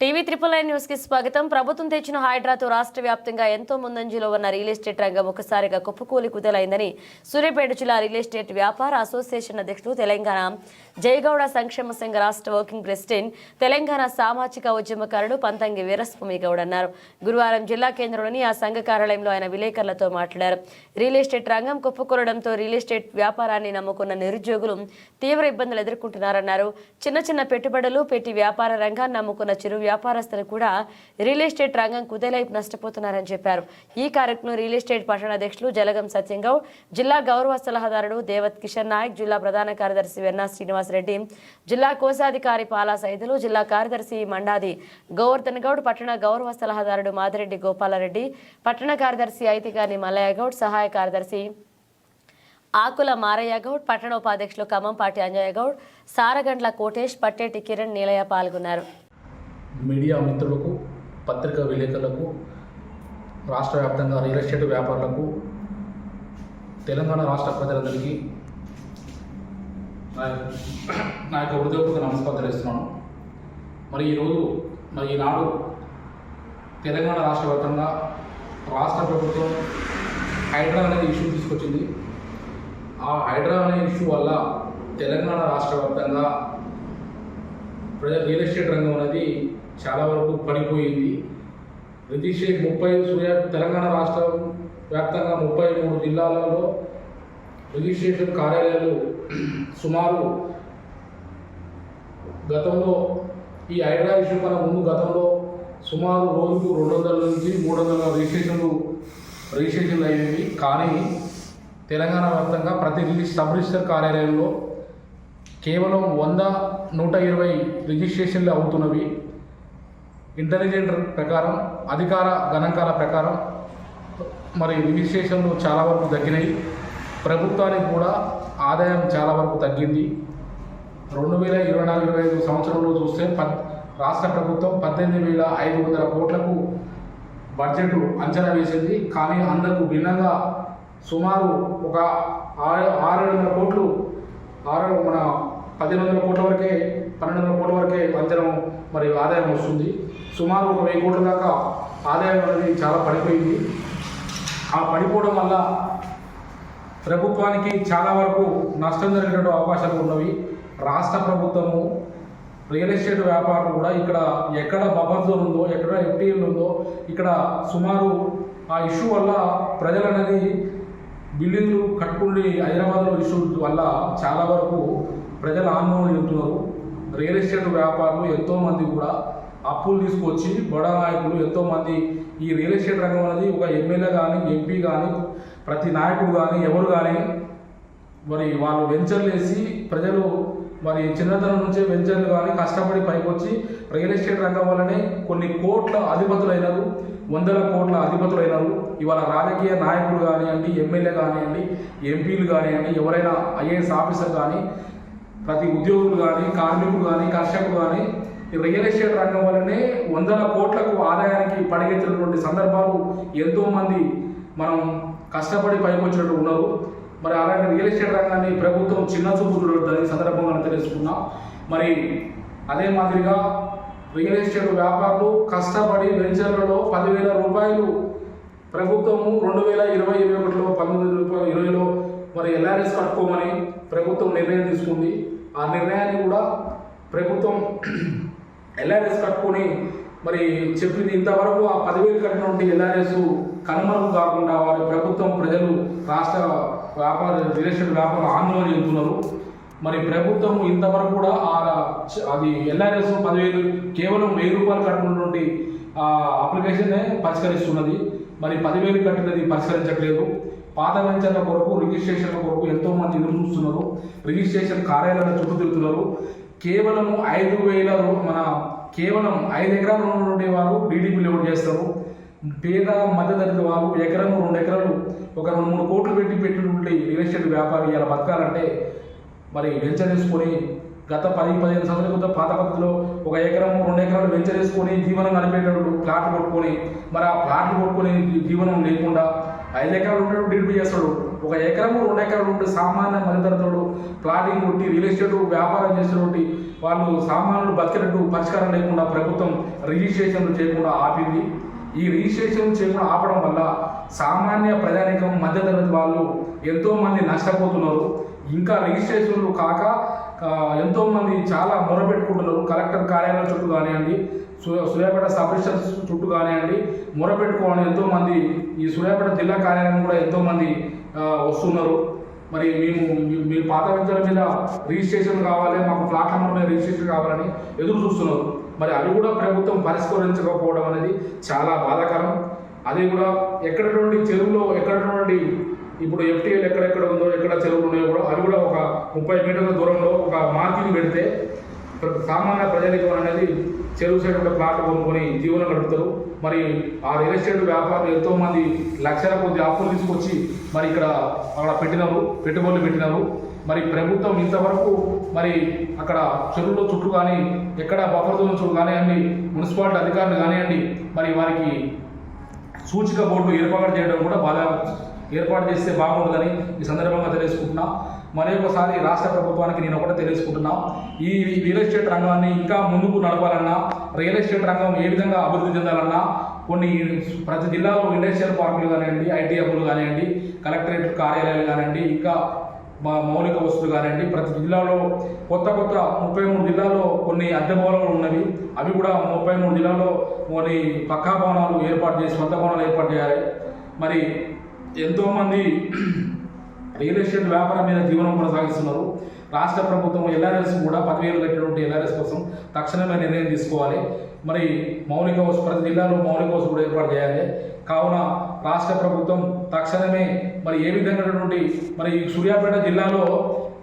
TV triple nine న్యూస్కి స్వాగతం. ప్రభుత్వం తెచ్చిన హైడ్రాతో రాష్ట్ర వ్యాప్తంగా ఎంతో ముందంజలో ఉన్న రియల్ ఎస్టేట్ రంగం ఒకసారిగా కుప్పకూలి కుదలైందని సూర్యాపేట జిల్లా రియల్ ఎస్టేట్ వ్యాపార అసోసియేషన్ అధ్యక్షుడు తెలంగాణ జయగౌడ సంక్షేమ సంఘ రాష్ట్ర వర్కింగ్ ప్రెసిడెంట్ తెలంగాణ సామాజిక ఉద్యమకారుడు పంతంగి వీరస్వామి గౌడ్ అన్నారు. గురువారం జిల్లా కేంద్రంలోని ఆ సంఘ కార్యాలయంలో ఆయన విలేకరులతో మాట్లాడారు. రియల్ ఎస్టేట్ రంగం కుప్పకూలడంతో రియల్ ఎస్టేట్ వ్యాపారాన్ని నమ్ముకున్న నిరుద్యోగులు తీవ్ర ఇబ్బందులు ఎదుర్కొంటున్నారన్నారు. చిన్న చిన్న పెట్టుబడులు పెట్టి వ్యాపార రంగాన్ని నమ్ముకున్న చిరు వ్యాపారస్తులు కూడా రియల్ ఎస్టేట్ రంగం కుదేలై నష్టపోతున్నారని చెప్పారు. ఈ కార్యక్రమం రియల్ ఎస్టేట్ పట్టణ అధ్యక్షులు జలగం సత్యంగౌడ్ జిల్లా గౌరవ సలహాదారుడు దేవత్ కిషన్ నాయక్ జిల్లా ప్రధాన కార్యదర్శి వెన్నా శ్రీనివాసరెడ్డి జిల్లా కోశాధికారి పాలా సైదులు జిల్లా కార్యదర్శి మండాది గోవర్ధన్ గౌడ్ పట్టణ గౌరవ సలహాదారుడు మాదిరెడ్డి గోపాలరెడ్డి పట్టణ కార్యదర్శి ఐతిగాని మల్లయ్య గౌడ్ సహాయ కార్యదర్శి ఆకుల మారయ్య గౌడ్ పట్టణ ఉపాధ్యక్షులు ఖమ్మంపాటి అంజయ్య గౌడ్ సారగండ్ల కోటేష్ పట్టేటి కిరణ్ నీలయ్య పాల్గొన్నారు. మీడియా మిత్రులకు పత్రికా విలేకరులకు రాష్ట్ర వ్యాప్తంగా రియల్ ఎస్టేట్ వ్యాపారులకు తెలంగాణ రాష్ట్ర ప్రజలందరికీ నా యొక్క హృదయపూర్వక నమస్కారం తెలియజేస్తున్నాను మరి ఈరోజు మరి ఈనాడు తెలంగాణ రాష్ట్ర వ్యాప్తంగా రాష్ట్ర ప్రభుత్వం హైడ్రా అనేది ఇష్యూ తీసుకొచ్చింది. ఆ హైడ్రా అనే ఇష్యూ వల్ల తెలంగాణ రాష్ట్ర వ్యాప్తంగా రియల్ ఎస్టేట్ రంగం అనేది చాలా వరకు పడిపోయింది. రిజిస్ట్రేట్ ముప్పై సూర్య తెలంగాణ రాష్ట్ర వ్యాప్తంగా ముప్పై మూడు జిల్లాలలో రిజిస్ట్రేషన్ కార్యాలయాలు సుమారు గతంలో ఈ ఐడా ఇష్యూ కన్నా ముందు గతంలో సుమారు రోజుకు రెండు వందల నుంచి మూడు వందల రిజిస్ట్రేషన్లు రిజిస్ట్రేషన్లు అయ్యేవి కానీ తెలంగాణ వ్యాప్తంగా ప్రతి సబ్ రిజిస్టర్ కార్యాలయంలో కేవలం వంద నూట ఇరవై రిజిస్ట్రేషన్లు అవుతున్నవి. ఇంటెలిజెంట్ ప్రకారం అధికార గణాంకాల ప్రకారం మరి రిజిస్ట్రేషన్లు చాలా వరకు తగ్గినాయి. ప్రభుత్వానికి కూడా ఆదాయం చాలా వరకు తగ్గింది. రెండు వేల ఇరవై నాలుగు ఇరవై ఐదు సంవత్సరంలో చూస్తే పద్ రాష్ట్ర ప్రభుత్వం పద్దెనిమిది వేల ఐదు వందల కోట్లకు బడ్జెట్ అంచనా వేసింది. కానీ అందుకు భిన్నంగా సుమారు ఒక ఆరు ఆరు వందల కోట్లు ఆరు మన పదిహేను వందల కోట్ల వరకే పన్నెండు వందల కోట్ల వరకే అంచనం మరి ఆదాయం వస్తుంది. సుమారు ఒక వెయ్యి కోట్ల దాకా ఆదాయం అనేది చాలా పడిపోయింది. ఆ పడిపోవడం వల్ల ప్రభుత్వానికి చాలా వరకు నష్టం జరిగేటువంటి అవకాశాలు ఉన్నవి. రాష్ట్ర ప్రభుత్వము రియల్ ఎస్టేట్ వ్యాపారం కూడా ఇక్కడ ఎక్కడ బఫర్ జోన్ ఉందో ఎక్కడ ఎఫ్టీఎల్ ఉందో ఇక్కడ సుమారు ఆ ఇష్యూ వల్ల ప్రజలు అనేది బిల్డింగ్లు కట్టుకుని హైదరాబాద్లో ఇష్యూ వల్ల చాలా వరకు ప్రజలు ఆందోళన చెందుతున్నారు రియల్ ఎస్టేట్ వ్యాపారులు ఎంతోమంది కూడా అప్పులు తీసుకొచ్చి బడా నాయకులు ఎంతోమంది ఈ రియల్ ఎస్టేట్ రంగం అనేది ఒక ఎమ్మెల్యే కానీ ఎంపీ కానీ ప్రతి నాయకుడు కానీ ఎవరు కానీ మరి వాళ్ళు వెంచర్లు వేసి ప్రజలు మరి చిన్నతనం నుంచే వెంచర్లు కానీ కష్టపడి పైకి వచ్చి రియల్ ఎస్టేట్ రంగం వల్లనే కొన్ని కోట్ల అధిపతులైనారు వందల కోట్ల అధిపతులైనారు. ఇవాళ రాజకీయ నాయకులు కానివ్వండి ఎమ్మెల్యే కానివ్వండి ఎంపీలు కానివ్వండి ఎవరైనా ఐఏఎస్ ఆఫీసర్ కానీ ప్రతి ఉద్యోగులు కానీ కార్మికులు కానీ కర్షకులు కానీ ఈ రియల్ ఎస్టేట్ రంగం వల్లనే వందల కోట్లకు ఆదాయానికి పడిగెత్తినటువంటి సందర్భాలు ఎంతోమంది మనం కష్టపడి పైకొచ్చినట్టు ఉండవు ఉన్నారు. మరి అలాంటి రియల్ ఎస్టేట్ రంగాన్ని ప్రభుత్వం చిన్న చూపు చూడొద్దని సందర్భంగా తెలుసుకున్నాం మరి అదే మాదిరిగా రియల్ ఎస్టేట్ వ్యాపారులు కష్టపడి వెంచర్లలో పదివేల రూపాయలు ప్రభుత్వము రెండు వేల ఇరవై ఇరవై ఒకటిలో పంతొమ్మిది రూపాయలు ఇరవైలో మరి ఎల్ఆర్ఎస్ కట్టుకోమని ప్రభుత్వం నిర్ణయం తీసుకుంది. ఆ నిర్ణయాన్ని కూడా ప్రభుత్వం ఎల్ఆర్ఎస్ కట్టుకొని మరి చెప్పింది ఇంతవరకు ఆ పదివేలు కట్టినటువంటి ఎల్ఆర్ఎస్ కనుమరుగు కాకుండా వారి ప్రభుత్వం ప్రజలు రాష్ట్ర వ్యాపార రిలేషన్ వ్యాపారం వ్యాపార ఆందోళన చెందుతున్నారు. మరి ప్రభుత్వం ఇంతవరకు కూడా ఆ అది ఎల్ఆర్ఎస్ పదివేలు కేవలం వెయ్యి రూపాయలు కట్టినటువంటి ఆ అప్లికేషన్నే పరిష్కరిస్తున్నది. మరి పదివేలు కట్టినది పరిష్కరించట్లేదు. పాత వెంచర్ల కొరకు రిజిస్ట్రేషన్ల కొరకు ఎంతో మంది ఎదురు చూస్తున్నారు. రిజిస్ట్రేషన్ కార్యాలయాల చుట్టూ తిరుగుతున్నారు. కేవలం ఐదు వేల మన కేవలం ఐదు ఎకరాలు ఉన్నటువంటి వారు డీడీపీ లెవెల్ చేస్తారు. పేద మధ్యతరగతి వాళ్ళు ఎకరం రెండు ఎకరాలు ఒక రెండు మూడు కోట్లు పెట్టి పెట్టినటువంటి రియల్ ఎస్టేట్ వ్యాపారి ఇలా బతకాలంటే మరి వెంచర్ వేసుకొని గత పది పదిహేను సంవత్సరాల క్రితం పాత పద్ధతిలో ఒక ఎకరం రెండు ఎకరాలు వెంచర్ వేసుకొని జీవనం కనిపేటప్పుడు ప్లాట్లు కొట్టుకొని మరి ఆ ప్లాట్లు కొట్టుకొని జీవనం లేకుండా ఐదు ఎకరాలు ఉంటాడు డీడీ చేస్తాడు. ఒక ఎకరము రెండు ఎకరాలు ఉంటే సామాన్య మధ్యతరగతుడు ప్లాటింగ్ కొట్టి రియల్ ఎస్టేట్ వ్యాపారం చేసేటువంటి వాళ్ళు సామాన్యులు బతికినట్టు పరిష్కారం లేకుండా ప్రభుత్వం రిజిస్ట్రేషన్లు చేయకుండా ఆపింది. ఈ రిజిస్ట్రేషన్ చేయకుండా ఆపడం వల్ల సామాన్య ప్రజానికం మధ్యతరగతి వాళ్ళు ఎంతోమంది నష్టపోతున్నారు. ఇంకా రిజిస్ట్రేషన్లు కాక ఎంతోమంది ఎంతో మంది చాలా మొరపెట్టుకుంటున్నారు. కలెక్టర్ కార్యాలయం చుట్టూ కానివ్వండి సూర్యాపేట సబ్ రిజిస్టర్ చుట్టూ కానివ్వండి మొరపెట్టుకోవాలని ఎంతో మంది ఈ సూర్యాపేట జిల్లా కార్యాలయం కూడా ఎంతో మంది వస్తున్నారు. మరి మేము మీ- పాత విద్యల మీద రిజిస్ట్రేషన్ కావాలి మాకు ఫ్లాట్ నెంబర్ మీద రిజిస్ట్రేషన్ కావాలని ఎదురు చూస్తున్నారు. మరి అవి కూడా ప్రభుత్వం పరిష్కరించకపోవడం అనేది చాలా బాధాకరం. అది కూడా ఎక్కడ నుండి చెరువులో ఎక్కడ నుండి ఇప్పుడు ఎఫ్టీఎల్ ఎక్కడెక్కడ ఉందో ఎక్కడ చెరువులు ఉన్నాయో కూడా అవి కూడా ఒక ముప్పై మీటర్ల దూరంలో ఒక మార్కింగ్ పెడితే సామాన్య ప్రజానికం అనేది చెరువు సైడ్ ఉండే ప్లాట్ కొనుక్కొని జీవనం గడుపుతారు. మరి ఆ రియల్ ఎస్టేట్ వ్యాపారులు ఎంతో మంది లక్షల కొద్ది అప్పులు తీసుకొచ్చి మరి ఇక్కడ అక్కడ పెట్టినారు పెట్టుబడులు పెట్టినారు. మరి ప్రభుత్వం ఇంతవరకు మరి అక్కడ చెరువులో చుట్టూ కానీ ఎక్కడ బఫర్ జోన్ చుట్టూ కానివ్వండి మున్సిపాలిటీ అధికారులు కానివ్వండి మరి వారికి సూచిక బోర్డు ఏర్పాటు చేయడం కూడా బాగా ఏర్పాటు చేస్తే బాగుంటుందని ఈ సందర్భంగా తెలుసుకుంటున్నా మరి ఒకసారి రాష్ట్ర ప్రభుత్వానికి నేను ఒకటి తెలియజేసుకుంటున్నా. ఈ రియల్ ఎస్టేట్ రంగాన్ని ఇంకా ముందుకు నడపాలన్నా రియల్ ఎస్టేట్ రంగం ఏ విధంగా అభివృద్ధి చెందాలన్నా కొన్ని ప్రతి జిల్లాలో ఇండస్ట్రియల్ పార్కులు కానివ్వండి ఐటీ హబ్బులు కానివ్వండి కలెక్టరేట్ కార్యాలయాలు కానివ్వండి ఇంకా మా మౌలిక వస్తువులు కానివ్వండి ప్రతి జిల్లాలో కొత్త కొత్త ముప్పై మూడు జిల్లాల్లో కొన్ని అద్దె భవనాలు ఉన్నవి. అవి కూడా ముప్పై మూడు జిల్లాలో కొన్ని పక్కా భవనాలు ఏర్పాటు చేసి సొంత భవనాలు ఏర్పాటు చేయాలి. మరి ఎంతోమంది రియల్ ఎస్టేట్ వ్యాపారం మీద జీవనం కొనసాగిస్తున్నారు. రాష్ట్ర ప్రభుత్వం ఎల్ఆర్ఎస్ కూడా పదివేలు కట్టినటువంటి ఎల్ఆర్ఎస్ కోసం తక్షణమే నిర్ణయం తీసుకోవాలి. మరి మౌలిక వస్తు ప్రతి జిల్లాలో మౌలిక వస్తు కూడా ఏర్పాటు చేయాలి. కావున రాష్ట్ర ప్రభుత్వం తక్షణమే మరి ఏ విధంగాటువంటి మరి సూర్యాపేట జిల్లాలో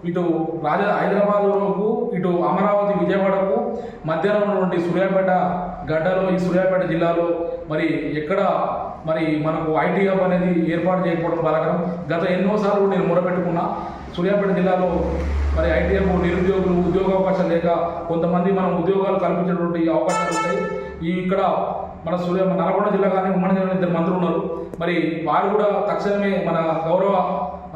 ఇటు రాజ హైదరాబాద్కు ఇటు అమరావతి విజయవాడకు మధ్యలో ఉన్నటువంటి సూర్యాపేట గడ్డలో ఈ సూర్యాపేట జిల్లాలో మరి ఎక్కడ మరి మనకు ఐటీ హబ్ అనేది ఏర్పాటు చేయకపోవడం బలకరం గత ఎన్నోసార్లు నేను మొరపెట్టుకున్నా సూర్యాపేట జిల్లాలో మరి ఐటీ హబ్ నిరుద్యోగులు ఉద్యోగ అవకాశాలు లేక కొంతమంది మనం ఉద్యోగాలు కల్పించేటువంటి అవకాశాలు ఉంటాయి. ఈ ఇక్కడ మన సూర్య నల్గొండ జిల్లా కానీ ఉమ్మడి జిల్లా ఇద్దరు మంత్రులు ఉన్నారు. మరి వారు కూడా తక్షణమే మన గౌరవ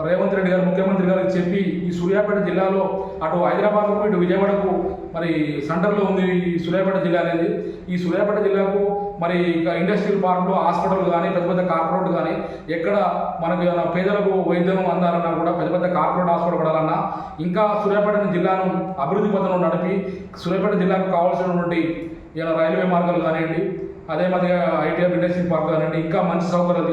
రేవంత్ రెడ్డి గారు ముఖ్యమంత్రి గారికి చెప్పి ఈ సూర్యాపేట జిల్లాలో అటు హైదరాబాద్కు ఇటు విజయవాడకు మరి సెంటర్లో ఉంది ఈ సూర్యాపేట జిల్లా అనేది. ఈ సూర్యాపేట జిల్లాకు మరి ఇండస్ట్రియల్ పార్కులు హాస్పిటల్ కానీ పెద్ద పెద్ద కార్పొరేట్ కానీ ఎక్కడ మనకి పేదలకు వైద్యం అందాలన్నా కూడా పెద్ద పెద్ద కార్పొరేట్ హాస్పిటల్ పడాలన్నా ఇంకా సూర్యాపేట జిల్లాను అభివృద్ధి పథంలో నడిపి సూర్యాపేట జిల్లాకు కావాల్సినటువంటి ఏమైనా రైల్వే మార్గాలు కానివ్వండి అదే మాదిరిగా ఐటీఆర్ ఇండస్ట్రీ పార్క్ కానివ్వండి ఇంకా మంచి సౌకర్యాలు